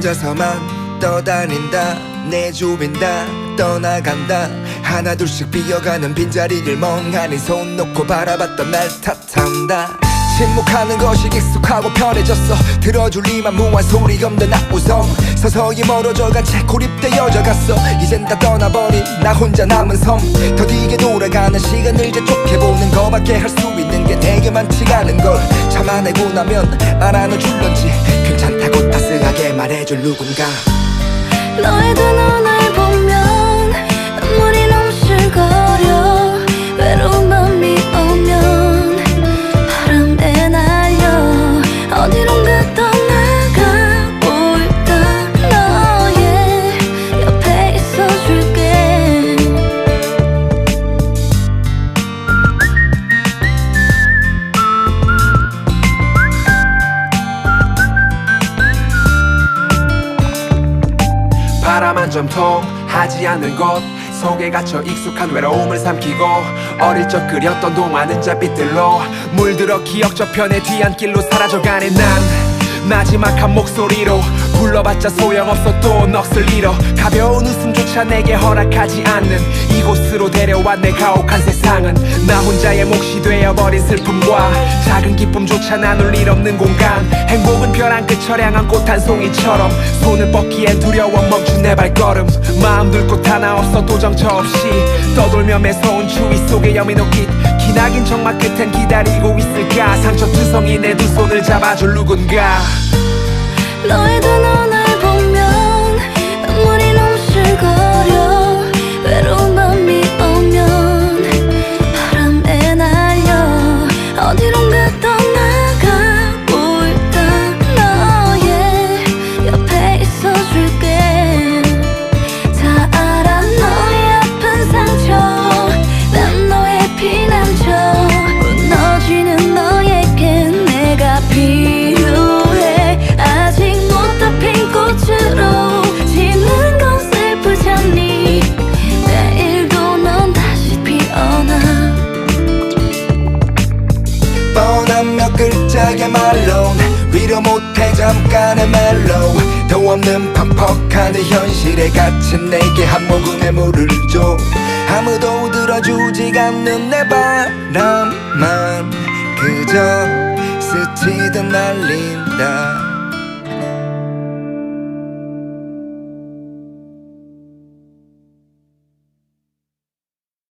혼자서만 떠다닌다. 내 주변 다. 떠나간다. 하나 둘씩 비어가는 빈자리를 멍하니 손 놓고 바라봤던 날 탓한다. 침묵하는 것이 익숙하고 편해졌어. 들어줄 리만 무한 소리 없는 악우성. 서서히 멀어져가 채 고립되어져 갔어. 이젠 다 떠나버린 나 혼자 남은 섬. 더디게 돌아가는 시간을 재촉해보는 거밖에 할 수 있는 게 되게 많지가 않은 걸. 참아내고 나면 알아눠줄런지. 괜찮다고 따스하게 말해줄 누군가. 너의 두 눈 바람 한 점 통하지 않는 곳 속에 갇혀 익숙한 외로움을 삼키고 어릴 적 그렸던 동화는 잡빛들로 물들어 기억 저편의 뒤안길로 사라져가는 난 마지막 한 목소리로 불러봤자 소용없어 또 넋을 잃어. 가벼운 웃음조차 내게 허락하지 않는 이곳으로 데려와 내 가혹한 세상은 나 혼자의 몫이 되어버린 슬픔과 작은 기쁨조차 나눌 일 없는 공간 벼랑 끝 처량한 꽃 한 송이처럼 손을 뻗기엔 두려워 멈춘 내 발걸음. 마음 둘 곳 하나 없어 도정처 없이 떠돌며 매서운 추위 속에 여미 녹깃 기나긴 정막 끝엔 기다리고 있을까? 상처 투성이 내 두 손을 잡아줄 누군가. 너의 두 눈을 몇 글자의 말로 위로 못해 잠깐의 멜로 도 없는 퍽퍽한 이 현실에 갇힌 내게 한 모금의 물을 줘. 아무도 들어주지 않는 내 바람만 그저 스치듯 날린다